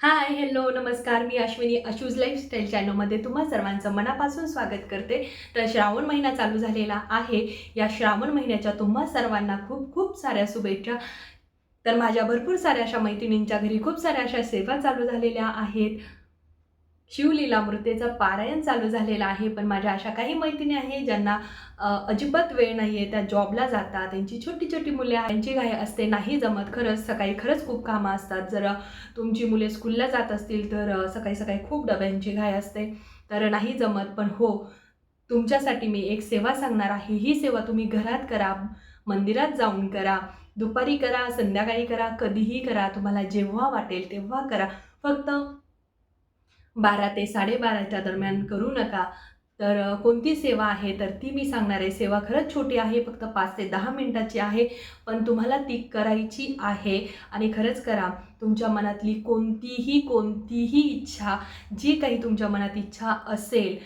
Hi hello नमस्कार. मी Ashwini अशूज lifestyle चॅनलमध्ये तुम्हा सर्वांचं मनापासून स्वागत करते. तर श्रावण महिना चालू झालेला आहे. या श्रावण महिन्याच्या तुम्हा सर्वांना खूप खूप साऱ्या शुभेच्छा. तर माझ्या भरपूर साऱ्या अशा मैत्रिणींच्या घरी खूप साऱ्या अशा सेवा चालू झालेल्या आहेत. शिवलीलामृतेचं पारायण चालू झालेलं आहे. पण माझ्या अशा काही मैत्रिणी आहे ज्यांना अजिबात वेळ नाही आहे त्या जॉबला जातात. त्यांची छोटी छोटी मुले यांची त्यांची घाई असते नाही जमत. खरंच सकाळी खरंच खूप कामं असतात. जर तुमची मुले स्कूलला जात असतील तर सकाळी सकाळी खूप डब्यांची घाई असते. तर नाही जमत. पण हो तुमच्यासाठी मी एक सेवा सांगणार आहे. ही सेवा तुम्ही घरात करा मंदिरात जाऊन करा दुपारी करा संध्याकाळी करा कधीही करा. तुम्हाला जेव्हा वाटेल तेव्हा करा. फक्त बारा ते साडेबाराच्या दरम्यान करू नका. तर कोणती सेवा आहे? तर ती मी सांगणार आहे. सेवा खरंच छोटी आहे फक्त पाच ते दहा मिनटाची आहे पण तुम्हाला ती करायची आहे आणि खरंच करा तुमच्या मनातली कोणतीही कोणतीही इच्छा जी काही तुमच्या मनात इच्छा असेल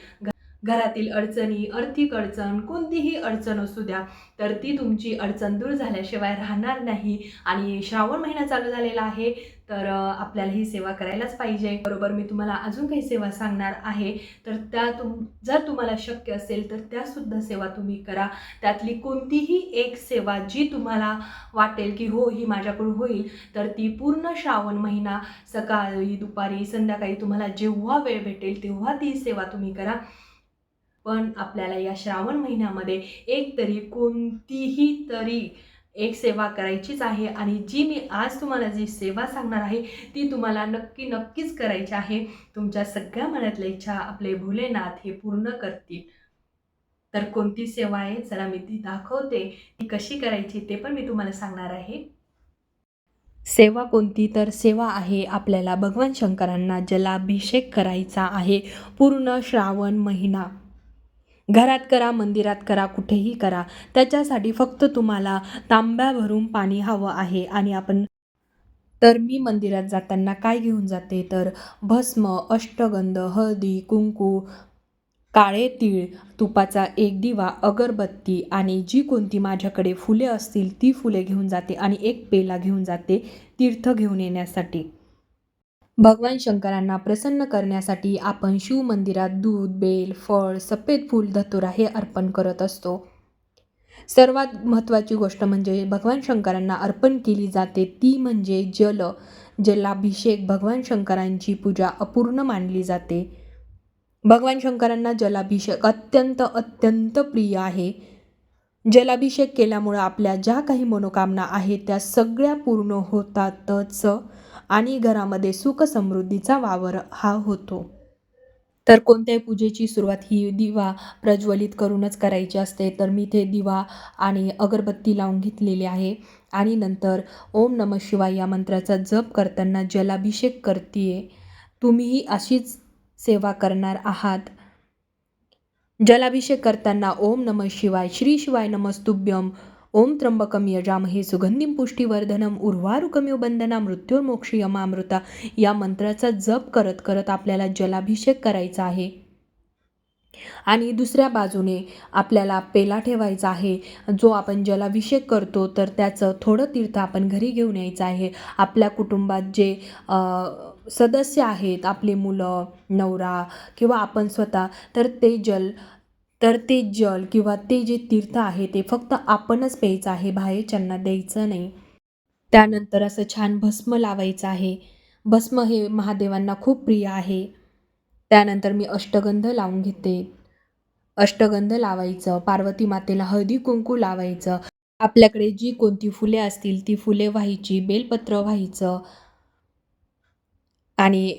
घरातील अडचणी आर्थिक अडचण कोणतीही अडचण असू द्या तर ती तुमची अडचण दूर झाल्याशिवाय राहणार नाही. आणि श्रावण महिना चालू झालेला आहे तर आपल्याला ही सेवा करायलाच पाहिजे. बरोबर मी तुम्हाला अजून काही सेवा सांगणार आहे. तर त्या तुम जर तुम्हाला शक्य असेल तर त्यासुद्धा सेवा तुम्ही करा. त्यातली कोणतीही एक सेवा जी तुम्हाला वाटेल की हो ही माझ्याकडून होईल तर ती पूर्ण श्रावण महिना सकाळी दुपारी संध्याकाळी तुम्हाला जेव्हा वेळ भेटेल तेव्हा ती सेवा तुम्ही करा. पण आपल्याला या श्रावण महिन्यामध्ये एक तरी कोणतीही तरी एक सेवा करायचीच आहे. आणि जी मी आज तुम्हाला जी सेवा सांगणार आहे ती तुम्हाला नक्की नक्कीच करायची आहे. तुमच्या सगळ्या मनातल्या इच्छा आपले भोलेनाथ हे पूर्ण करतील. तर कोणती सेवा आहे जरा मी ती दाखवते. ती कशी करायची ते पण मी तुम्हाला सांगणार आहे. सेवा कोणती? तर सेवा आहे आपल्याला भगवान शंकरांना जलाभिषेक करायचा आहे. पूर्ण श्रावण महिना. घरात करा मंदिरात करा कुठेही करा. त्याच्यासाठी फक्त तुम्हाला तांब्या भरून पाणी हवं आहे आणि आपण तर मी मंदिरात जाताना काय घेऊन जाते? तर भस्म अष्टगंध हळदी कुंकू काळे तीळ तुपाचा एक दिवा अगरबत्ती आणि जी कोणती माझ्याकडे फुले असतील ती फुले घेऊन जाते आणि एक पेला घेऊन जाते तीर्थ घेऊन येण्यासाठी. भगवान शंकरांना प्रसन्न करण्यासाठी आपण शिव मंदिरात दूध बेल फळ सफेद फूल धतुरा हे अर्पण करत असतो. सर्वात महत्त्वाची गोष्ट म्हणजे भगवान शंकरांना अर्पण केली जाते ती म्हणजे जल जलाभिषेक. भगवान शंकरांची पूजा अपूर्ण मानली जाते. भगवान शंकरांना जलाभिषेक अत्यंत अत्यंत प्रिय आहे. जलाभिषेक केल्यामुळं आपल्या ज्या काही मनोकामना आहेत त्या सगळ्या पूर्ण होतातच. आणि घरामध्ये सुख समृद्धीचा वावर हा होतो. तर कोणत्याही पूजेची सुरुवात ही दिवा प्रज्वलित करूनच करायची असते. तर मी ते दिवा आणि अगरबत्ती लावून घेतलेली आहे. आणि नंतर ओम नम शिवाय या मंत्राचा जप करताना जलाभिषेक करते तुम्हीही अशीच सेवा करणार आहात. जलाभिषेक करताना ओम नम शिवाय श्री शिवाय नमस्तुभ्यम ओम त्र्यंबकम यजामहे सुगंधीम पुष्टीवर्धनम उर्वारुकमिव बंधना मृत्युर्मोक्षी यमामृता. या मंत्राचा जप करत करत आपल्याला जलाभिषेक करायचा आहे. आणि दुसऱ्या बाजूने आपल्याला पेला ठेवायचा आहे. जो आपण जलाभिषेक करतो तर त्याचं थोडं तीर्थ आपण घरी घेऊन यायचं आहे. आपल्या कुटुंबात जे सदस्य आहेत आपली मुलं नवरा किंवा आपण स्वतः तर ते जल तर ते जल किंवा ते जे तीर्थ आहे ते फक्त आपणच प्यायचं आहे बाहेरच्यांना द्यायचं नाही. त्यानंतर असं छान भस्म लावायचं आहे. भस्म हे महादेवांना खूप प्रिय आहे. त्यानंतर मी अष्टगंध लावून घेते. अष्टगंध लावायचं पार्वती मातेला हळदी कुंकू लावायचं. आपल्याकडे जी कोणती फुले असतील ती फुले व्हायची बेलपत्र व्हायचं. आणि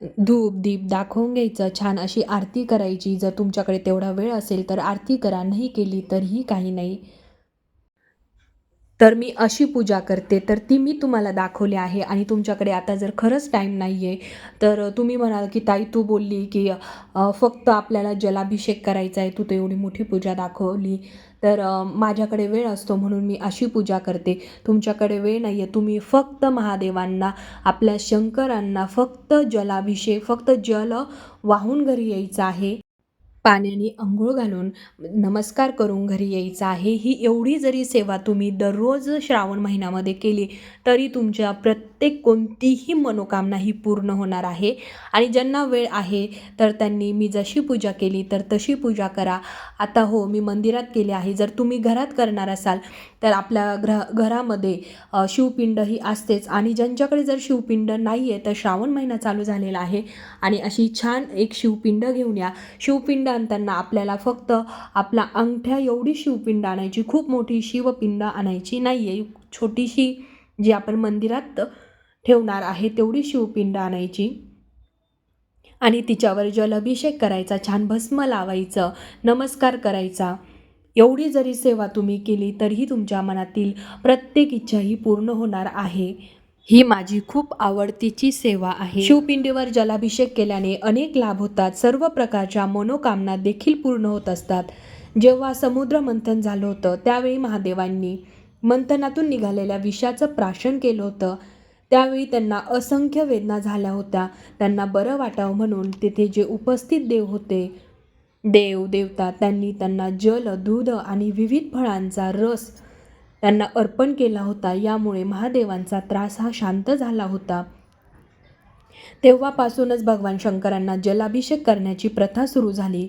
धूप दीप दाखवून घ्यायचं. छान अशी आरती करायची. जर तुमच्याकडे तेवढा वेळ असेल तर आरती करा. नाही केली तरीही काही नाही. तर मी अशी पूजा करते. तर ती मी तुम्हाला दाखवली आहे आणि तुमच्याकडे आता जर खरंच टाईम नाही आहे तर तुम्ही म्हणाल की ताई तू बोलली की फक्त आपल्याला जलाभिषेक करायचा आहे. तू तर एवढी मोठी पूजा दाखवली. तर माझ्याकडे वेळ असतो म्हणून मी अशी पूजा करते. तुमच्याकडे वेळ नाही आहे तुम्ही फक्त महादेवांना आपल्या शंकरांना फक्त जलाभिषेक फक्त जल वाहून घरी यायचं आहे. पाण्याने अंघोळ घालून नमस्कार करून घरी यायचं आहे. ही एवढी जरी सेवा तुम्ही दररोज श्रावण महिन्यामध्ये केली तरी तुमच्या प्रत्येक कोणतीही मनोकामना ही पूर्ण होणार आहे. आणि ज्यांना वेळ आहे तर त्यांनी मी जशी पूजा केली तर तशी पूजा करा. आता हो मी मंदिरात केली आहे. जर तुम्ही घरात करणार असाल तर आपल्या ग्रह घरामध्ये शिवपिंड ही असतेच. आणि ज्यांच्याकडे जर शिवपिंड नाही आहे तर श्रावण महिना चालू झालेला आहे. आणि अशी छान एक शिवपिंड घेऊन या. शिवपिंड आणताना आपल्याला फक्त आपला अंगठ्या एवढी शिवपिंड आणायची खूप मोठी शिवपिंड आणायची नाही आहे छोटीशी जी आपण मंदिरात ठेवणार आहे तेवढी शिवपिंड आणायची. आणि तिच्यावर जलाभिषेक करायचा छान भस्म लावायचं नमस्कार करायचा. एवढी जरी सेवा तुम्ही केली तरीही तुमच्या मनातील प्रत्येक इच्छा ही पूर्ण होणार आहे. ही माझी खूप आवडतीची सेवा आहे. शिवपिंडीवर जलाभिषेक केल्याने अनेक लाभ होतात. सर्व प्रकारच्या मनोकामना देखील पूर्ण होत असतात. जेव्हा समुद्र मंथन झालं होतं त्यावेळी महादेवांनी मंथनातून निघालेल्या विषाचं प्राशन केलं होतं. त्यावेळी त्यांना असंख्य वेदना झाल्या होत्या. त्यांना बरं वाटावं म्हणून तिथे जे उपस्थित देव होते देव देवता त्यांनी त्यांना जल दूध आणि विविध फळांचा रस त्यांना अर्पण केला होता. यामुळे महादेवांचा त्रास हा शांत झाला होता. तेव्हापासूनच भगवान शंकरांना जलाभिषेक करण्याची प्रथा सुरू झाली.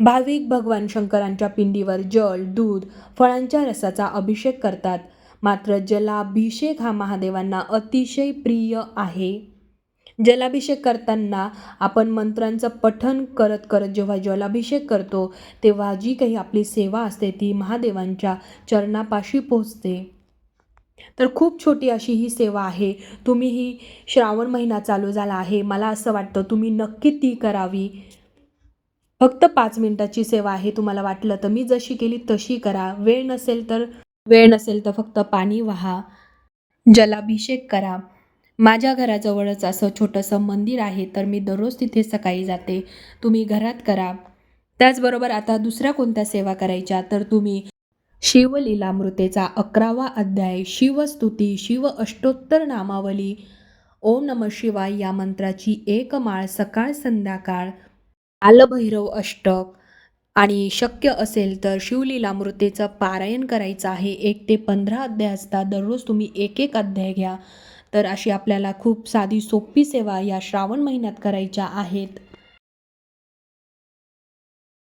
भाविक भगवान शंकरांच्या पिंडीवर जल दूध फळांच्या रसाचा अभिषेक करतात. मात्र जलाभिषेक हा महादेवांना अतिशय प्रिय आहे. जलाभिषेक करताना आपण मंत्रांचं पठण करत करत जेव्हा जलाभिषेक करतो तेव्हा जी काही आपली सेवा असते ती महादेवांच्या चरणापाशी पोचते तर खूप छोटी अशी ही सेवा आहे. तुम्ही ही श्रावण महिना चालू झाला आहे. मला असं वाटतं तुम्ही नक्की ती करावी. फक्त पाच मिनिटाची सेवा आहे तुम्हाला वाटलं तर. मी जशी केली तशी करा. वेळ नसेल तर वेळ नसेल तर फक्त पाणी वाहा. जलाभिषेक करा. माझ्या घराजवळच असं छोटंसं मंदिर आहे तर मी दररोज तिथे सकाळी जाते. तुम्ही घरात करा. त्याचबरोबर आता दुसऱ्या कोणत्या सेवा करायच्या तर तुम्ही शिवलीलामृतेचा अकरावा अध्याय शिवस्तुती शिव अष्टोत्तर नामावली ओम नम शिवाय या मंत्राची एक माळ सकाळ संध्याकाळ आलभैरव अष्टक आणि शक्य असेल तर शिवलीलामृतेचं पारायण करायचं आहे. एक ते पंधरा अध्याय असतात. दररोज तुम्ही एक एक अध्याय घ्या. तर अशी आपल्याला खूप साधी सोपी सेवा या श्रावण महिन्यात करायच्या आहेत.